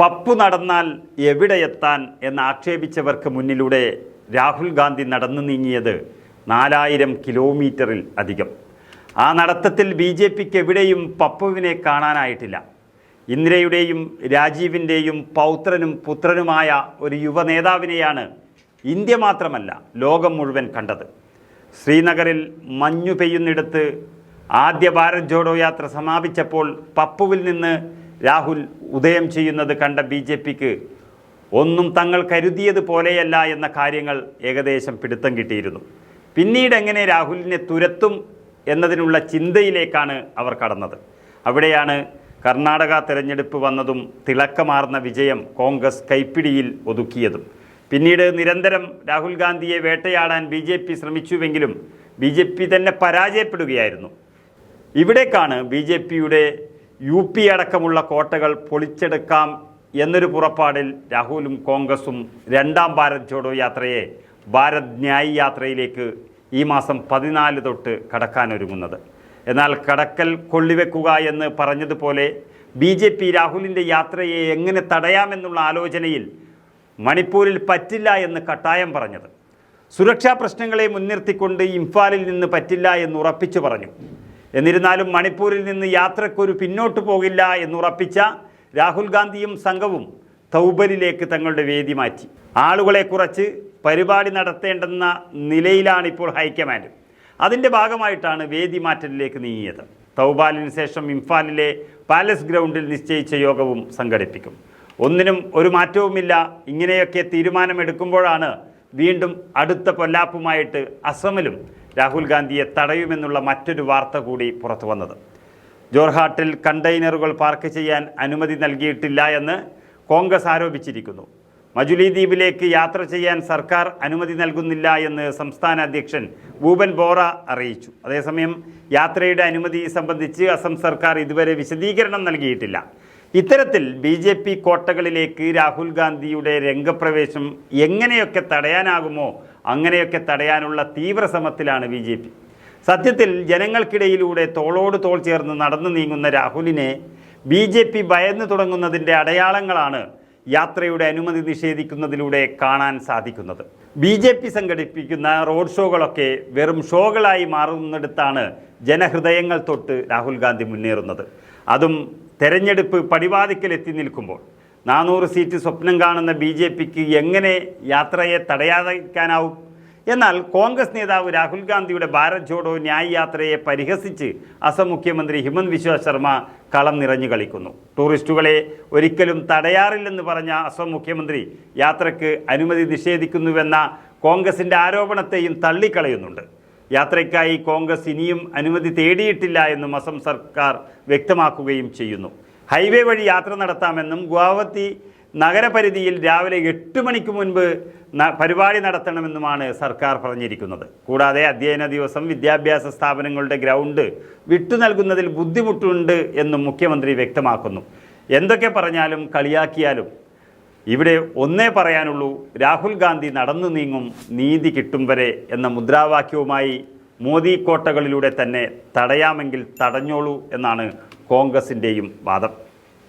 പപ്പു നടന്നാൽ എവിടെ എത്താൻ എന്ന് ആക്ഷേപിച്ചവർക്ക് മുന്നിലൂടെ രാഹുൽ ഗാന്ധി നടന്നു നീങ്ങിയത് നാലായിരം കിലോമീറ്ററിൽ അധികം. ആ നടത്തത്തിൽ ബി ജെ പിക്ക് എവിടെയും പപ്പുവിനെ കാണാനായിട്ടില്ല. ഇന്ദിരയുടെയും രാജീവിന്റെയും പൗത്രനും പുത്രനുമായ ഒരു യുവ നേതാവിനെയാണ് ഇന്ത്യ മാത്രമല്ല ലോകം മുഴുവൻ കണ്ടത്. ശ്രീനഗറിൽ മഞ്ഞു പെയ്യുന്നിടത്ത് ആദ്യ ഭാരത് ജോഡോ യാത്ര സമാപിച്ചപ്പോൾ പപ്പുവിൽ നിന്ന് രാഹുൽ ഉദയം ചെയ്യുന്നത് കണ്ട ബി ജെ പിക്ക് ഒന്നും തങ്ങൾ കരുതിയത് പോലെയല്ല എന്ന കാര്യങ്ങൾ ഏകദേശം പിടുത്തം കിട്ടിയിരുന്നു. പിന്നീട് എങ്ങനെ രാഹുലിനെ തുരത്തും എന്നതിനുള്ള ചിന്തയിലേക്കാണ് അവർ കടന്നത്. അവിടെയാണ് കർണാടക തെരഞ്ഞെടുപ്പ് വന്നതും തിളക്കമാർന്ന വിജയം കോൺഗ്രസ് കൈപ്പിടിയിൽ ഒതുക്കിയതും. പിന്നീട് നിരന്തരം രാഹുൽ ഗാന്ധിയെ വേട്ടയാടാൻ ബി ജെ പി ശ്രമിച്ചുവെങ്കിലും ബി ജെ പി തന്നെ പരാജയപ്പെടുകയായിരുന്നു. ഇവിടേക്കാണ് ബി ജെ പിയുടെ യു പി അടക്കമുള്ള കോട്ടകൾ പൊളിച്ചെടുക്കാം എന്നൊരു പുറപ്പാടിൽ രാഹുലും കോൺഗ്രസും രണ്ടാം ഭാരത് ജോഡോ യാത്രയെ ഭാരത് ന്യായ് യാത്രയിലേക്ക് ഈ മാസം പതിനാല് തൊട്ട് കടക്കാനൊരുങ്ങുന്നത്. എന്നാൽ കടക്കൽ കൊള്ളിവെക്കുക എന്ന് പറഞ്ഞതുപോലെ ബി ജെ പി രാഹുലിന്റെ യാത്രയെ എങ്ങനെ തടയാമെന്നുള്ള ആലോചനയിൽ മണിപ്പൂരിൽ പറ്റില്ല എന്ന് കട്ടായം പറഞ്ഞത്. സുരക്ഷാ പ്രശ്നങ്ങളെ മുൻനിർത്തിക്കൊണ്ട് ഇംഫാലിൽ നിന്ന് പറ്റില്ല എന്ന് ഉറപ്പിച്ചു പറഞ്ഞു. എന്നിരുന്നാലും മണിപ്പൂരിൽ നിന്ന് യാത്രക്കൊരു പിന്നോട്ട് പോകില്ല എന്നുറപ്പിച്ച രാഹുൽ ഗാന്ധിയും സംഘവും തൗബലിലേക്ക് തങ്ങളുടെ വേദി മാറ്റി. ആളുകളെ കുറച്ച് പരിപാടി നടത്തേണ്ടെന്ന നിലയിലാണ് ഇപ്പോൾ ഹൈക്കമാൻഡ്. അതിന്റെ ഭാഗമായിട്ടാണ് വേദി മാറ്റലിലേക്ക് നീങ്ങിയത്. തൗബാലിന് ശേഷം ഇംഫാലിലെ പാലസ് ഗ്രൗണ്ടിൽ നിശ്ചയിച്ച യോഗവും സംഘടിപ്പിക്കും. ഒന്നിനും ഒരു മാറ്റവുമില്ല. ഇങ്ങനെയൊക്കെ തീരുമാനമെടുക്കുമ്പോഴാണ് വീണ്ടും അടുത്ത പൊല്ലാപ്പുമായിട്ട് അസമിലും രാഹുൽ ഗാന്ധിയെ തടയുമെന്നുള്ള മറ്റൊരു വാർത്ത കൂടി പുറത്തു വന്നത്. ജോർഹാട്ടിൽ കണ്ടെയ്നറുകൾ പാർക്ക് ചെയ്യാൻ അനുമതി നൽകിയിട്ടില്ല എന്ന് കോൺഗ്രസ് ആരോപിച്ചിരിക്കുന്നു. മജുലി ദ്വീപിലേക്ക് യാത്ര ചെയ്യാൻ സർക്കാർ അനുമതി നൽകുന്നില്ല എന്ന് സംസ്ഥാന അധ്യക്ഷൻ ഭൂപൻ ബോറ അറിയിച്ചു. അതേസമയം യാത്രയുടെ അനുമതി സംബന്ധിച്ച് അസം സർക്കാർ ഇതുവരെ വിശദീകരണം നൽകിയിട്ടില്ല. ഇത്തരത്തിൽ ബി ജെ പി കോട്ടകളിലേക്ക് രാഹുൽ ഗാന്ധിയുടെ രംഗപ്രവേശം എങ്ങനെയൊക്കെ തടയാനാകുമോ അങ്ങനെയൊക്കെ തടയാനുള്ള തീവ്ര ശ്രമത്തിലാണ് ബി ജെ പി. സത്യത്തിൽ ജനങ്ങൾക്കിടയിലൂടെ തോളോട് തോൾ ചേർന്ന് നടന്നു നീങ്ങുന്ന രാഹുലിനെ ബി ജെ പി ഭയന്നു തുടങ്ങുന്നതിന്റെ അടയാളങ്ങളാണ് യാത്രയുടെ അനുമതി നിഷേധിക്കുന്നതിലൂടെ കാണാൻ സാധിക്കുന്നത്. ബി ജെ പി സംഘടിപ്പിക്കുന്ന റോഡ് ഷോകളൊക്കെ വെറും ഷോകളായി മാറുന്നിടത്താണ് ജനഹൃദയങ്ങൾ തൊട്ട് രാഹുൽ ഗാന്ധി മുന്നേറുന്നത്. അതും തെരഞ്ഞെടുപ്പ് പടിവാതിക്കലെത്തി നിൽക്കുമ്പോൾ നാനൂറ് സീറ്റ് സ്വപ്നം കാണുന്ന ബി ജെ പിക്ക് എങ്ങനെ യാത്രയെ തടയാതിരിക്കാനാവും? എന്നാൽ കോൺഗ്രസ് നേതാവ് രാഹുൽ ഗാന്ധിയുടെ ഭാരത് ജോഡോ ന്യായ് യാത്രയെ പരിഹസിച്ച് അസം മുഖ്യമന്ത്രി ഹിമന്ത് വിശ്വ ശർമ്മ കളം നിറഞ്ഞു കളിക്കുന്നു. ടൂറിസ്റ്റുകളെ ഒരിക്കലും തടയാറില്ലെന്ന് പറഞ്ഞ അസം മുഖ്യമന്ത്രി യാത്രയ്ക്ക് അനുമതി നിഷേധിക്കുന്നുവെന്ന കോൺഗ്രസിന്റെ ആരോപണത്തെയും തള്ളിക്കളയുന്നുണ്ട്. യാത്രയ്ക്കായി കോൺഗ്രസ് ഇനിയും അനുമതി തേടിയിട്ടില്ല എന്നും അസം സർക്കാർ വ്യക്തമാക്കുകയും ചെയ്യുന്നു. ഹൈവേ വഴി യാത്ര നടത്താമെന്നും ഗുവാഹത്തി നഗരപരിധിയിൽ രാവിലെ എട്ട് മണിക്ക് മുൻപ് പരിപാടി നടത്തണമെന്നുമാണ് സർക്കാർ പറഞ്ഞിരിക്കുന്നത്. കൂടാതെ അധ്യയന ദിവസം വിദ്യാഭ്യാസ സ്ഥാപനങ്ങളുടെ ഗ്രൗണ്ട് വിട്ടു നൽകുന്നതിൽ ബുദ്ധിമുട്ടുണ്ട് എന്നും മുഖ്യമന്ത്രി വ്യക്തമാക്കുന്നു. എന്തൊക്കെ പറഞ്ഞാലും കളിയാക്കിയാലും ഇവിടെ ഒന്നേ പറയാനുള്ളൂ രാഹുൽ ഗാന്ധി നടന്നു നീങ്ങും നീതി കിട്ടും വരെ എന്ന മുദ്രാവാക്യവുമായി മോദി കോട്ടകളിലൂടെ തന്നെ തടയാമെങ്കിൽ തടഞ്ഞോളൂ എന്നാണ് കോൺഗ്രസിന്റെയും വാദം.